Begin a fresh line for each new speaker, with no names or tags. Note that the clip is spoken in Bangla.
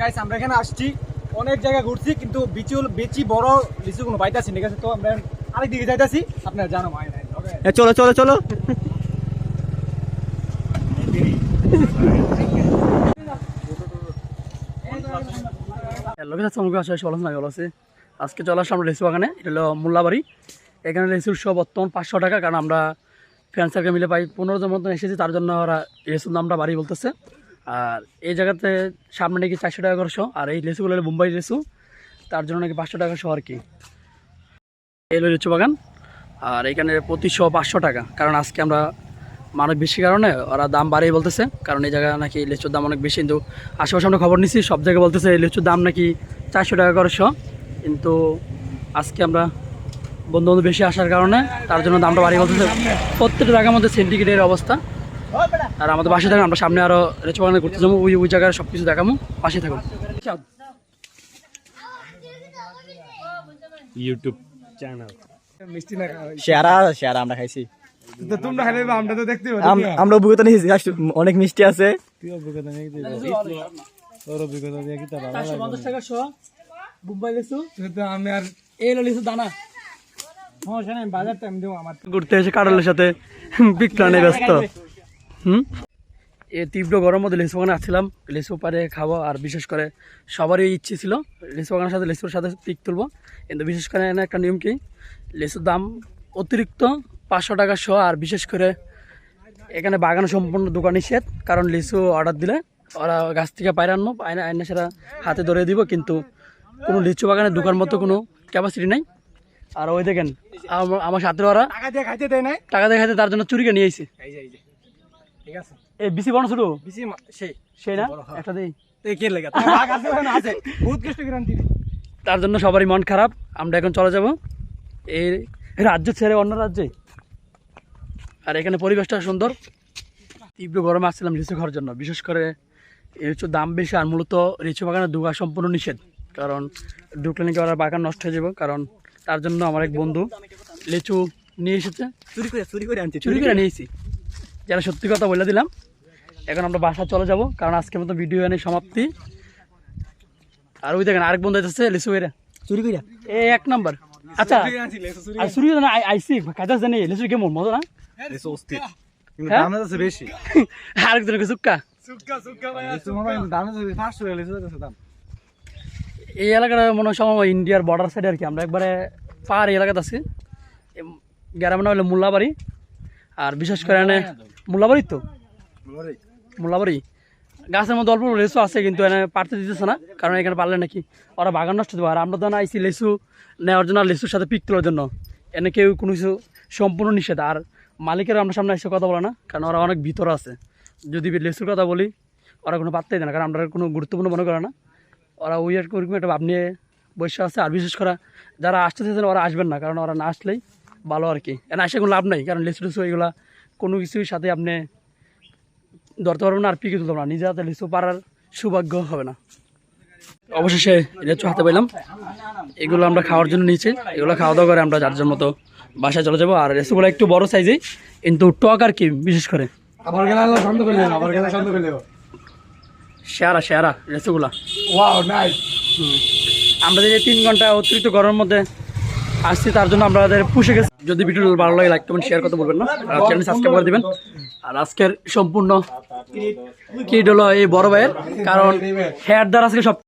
গাইস আমরা এখানে আসছি। অনেক জায়গা ঘুরছি কিন্তু বিচি বেচি বড় লিচু কোনো পাইতাছি ঠিক আছে? তো আমরা আরেক দিকে যাইতাছি। আপনারা জানো মাই
চলো চলো চলো। লোকের সাথে আসলে ভালো না ভালো আছে। আজকে চলে আসলাম লিচু বাগানে। এটা হলো মোল্লাবাড়ি। এখানে লিচুর সব বর্তমান পাঁচশো টাকা কারণ আমরা ফ্রেন্ড সার্কেল মিলে পাই পনেরো জন মতন এসেছি তার জন্য ওরা লিচুর দামটা বাড়ি বলতেছে। আর এই জায়গাতে সামনে নাকি চারশো টাকা করে আর এই লিচুগুলো হলো মুম্বাই লিচু তার জন্য নাকি পাঁচশো টাকা শো আর কি। এই হলো লিচু বাগান, আর এখানে প্রতি শো পাঁচশো টাকা। কারণ আজকে আমরা মানুষ বেশি কারণে ওরা দাম বাড়িয়ে বলতেছে, কারণ এই জায়গায় নাকি লিচুর দাম অনেক বেশি। কিন্তু আশেপাশে আমরা খবর নিচ্ছি সব জায়গায় বলতেছে এই লিচুর দাম নাকি চারশো টাকা করে শো কিন্তু আজকে আমরা বন্ধু বন্ধু বেশি আসার কারণে তার জন্য দামটা বাড়িয়ে বলতেছে। প্রত্যেকটা জায়গার মধ্যে সিন্ডিকেটের অবস্থা। আর আমাদের পাশে থাকুন আমরা সামনে আরও লিচু বাগানে ঘুরতে যাব ওই ওই জায়গায় সব কিছু দেখাবো পাশে থাকুন।
YouTube channel.
মিষ্টি না
আমরা খাইছি।
তোমরা খাইলে আমরা তো দেখতে
আমরা অভিজ্ঞতা নিয়েছি অনেক মিষ্টি আছে।
তুই অভিজ্ঞতা নিয়ে তোর অভিজ্ঞতা দিয়ে কি তা ভালো
পঞ্চাশ টাকা শো। মুম্বাই লিচু
তো আমি আর
এই হলো দানা।
সমস্যা নেই বাজার টাইম দেবো আমার।
ঘুরতে এসে কাডলের সাথে বিক্রানে ব্যস্ত। হুম? এই তীব্র গরম মধ্যে লিচু বাগানে আসছিলাম। লিচু পারে খাব আর বিশেষ করে সবারই ইচ্ছে ছিল লিচু বাগানের সাথে লিচুর সাথে পিক তুলবো। কিন্তু বিশেষ করে এখানে একটা নিয়ম কি লিচুর দাম অতিরিক্ত পাঁচশো টাকা শো আর বিশেষ করে এখানে বাগান সম্পূর্ণ দোকান নিষেধ কারণ লিচু অর্ডার দিলে ওরা গাছ থেকে পায়রা আনব পায়রা আইনে সেটা হাতে ধরে দিব কিন্তু কোনো লিচু বাগানের দোকান মতো কোনো ক্যাপাসিটি নাই। আর ওই দেখেন আমার- সাথে ওরা
টাকা দিয়ে খাইতে দেয় নাই।
টাকা দেখাতে তার জন্য চুরিকে নিয়ে আইছি।
এই যে এই যে। ঠিক আছে?
এই বিসি বড় ছোট
বেশি সেই।
সেই না। একটা দিই।
তো কে লেগে? ভাগ আছে ওখানে? আছে। বহুত কষ্ট করে আনতি
তার জন্য সবারই মন খারাপ। আমরা এখন চলে যাব। এই রাজ্য ছেড়ে অন্য রাজ্যে। আর এখানে পরিবেশটা সুন্দর। তীব্র গরমে আসছিলাম লিচু খাওয়ার জন্য। বিশেষ করে লিচুর দাম বেশি আর মূলত লিচু বাগানে দুগা সম্পূর্ণ নিষেধ। কারণ ঢুকলে নাকি ওরা বাগান নষ্ট হয়ে যাবে। কারণ তার জন্য আমার এক বন্ধু লিচু নিয়ে এসেছে।
চুরি করে চুরি করে আনতি
চুরি করে নিয়েছি যারা সত্যি কথা বলে দিলাম এখন আমরা বাসা চলে যাব কারণ আজকের মতো ভিডিও এনে সমাপ্তি। আর ওই দেখেন আরেক বন্ধু আছে লিচু এরা
চুরি করে
এ এক নাম্বার। আচ্ছা আর চুরি না আই আইসি কাজা জানি লিচু কেমন মজা না?
কিন্তু
হ্যাঁ?
দাম আছে বেশি।
আরেকজনকে
সুক্কা। সুক্কা ভাই লিচু মনে হয় দাম আছে 500 টাকা লিচু দাম।
এই এলাকাটা মনে হয় সময় ইন্ডিয়ার বর্ডার সাইডে আর কি। আমরা একবারে পাহাড়ি এলাকাতে আছি। গ্রামের নাম হলো মোল্লাবাড়ি। আর বিশেষ করে এখানে মোল্লাবাড়ি তো? মোল্লাবাড়ি গাছের মধ্যে অল্প লেচু আছে কিন্তু এনে পারতে দিতেছে না কারণ এখানে পারলে নাকি ওরা বাগান নষ্ট দেবো। আর আমরা তো না আইসি লেচু নেওয়ার জন্য লেচুর সাথে পিক তোলার জন্য। এনে কেউ কোনো কিছু সম্পূর্ণ নিষেধ। আর মালিকের আমরা সামনে এসে কথা বলে না কারণ ওরা অনেক ভিতরে আছে। যদি লেচুর কথা বলি ওরা কোনো পাত্তাই দেয় না কারণ আমরা কোনো গুরুত্বপূর্ণ মনে করে না। ওরা ওই একটা ভাব নিয়ে বসে আছে। আর বিশেষ করে যারা আসতে চাইছেন ওরা আসবেন না কারণ ওরা না আসলেই ভালো আর কি। এখানে আসে কোনো লাভ নাই কারণ লিচু টিচু এগুলা কোনো কিছুর সাথে আপনি ধরতে পারবেন না আর পিকে তুলতে পারবেন না। নিজে হাতে লিচু পারার সৌভাগ্য হবে না। অবশেষে লিচু হাতে পেলাম এগুলো আমরা খাওয়ার জন্য নিয়েছি। এগুলো খাওয়া দাওয়া করে আমরা যার জন্য মতো বাসায় চলে যাব। আর লিচুগুলো একটু বড় সাইজেই কিন্তু টক আর কি বিশেষ করে।
আবার গেলে আল্লাহ শান্ত করে আবার গেলে শান্ত করে
সেরা সেরা লিচুগুলা
ওয়াও নাইস।
আমরা যে তিন ঘণ্টা অতিরিক্ত গরমের মধ্যে আসছি তার জন্য আমাদের পুষে গেছি। যদি ভিডিও ভালো লাগে লাইক কমেন্ট শেয়ার করতে বলবেন না। আর চ্যানেল সাবস্ক্রাইব করে দিবেন। আর আজকের সম্পূর্ণ কিট হলো এই বড় ভাইয়ের কারণ হেয়ার দ্বারা আজকে সব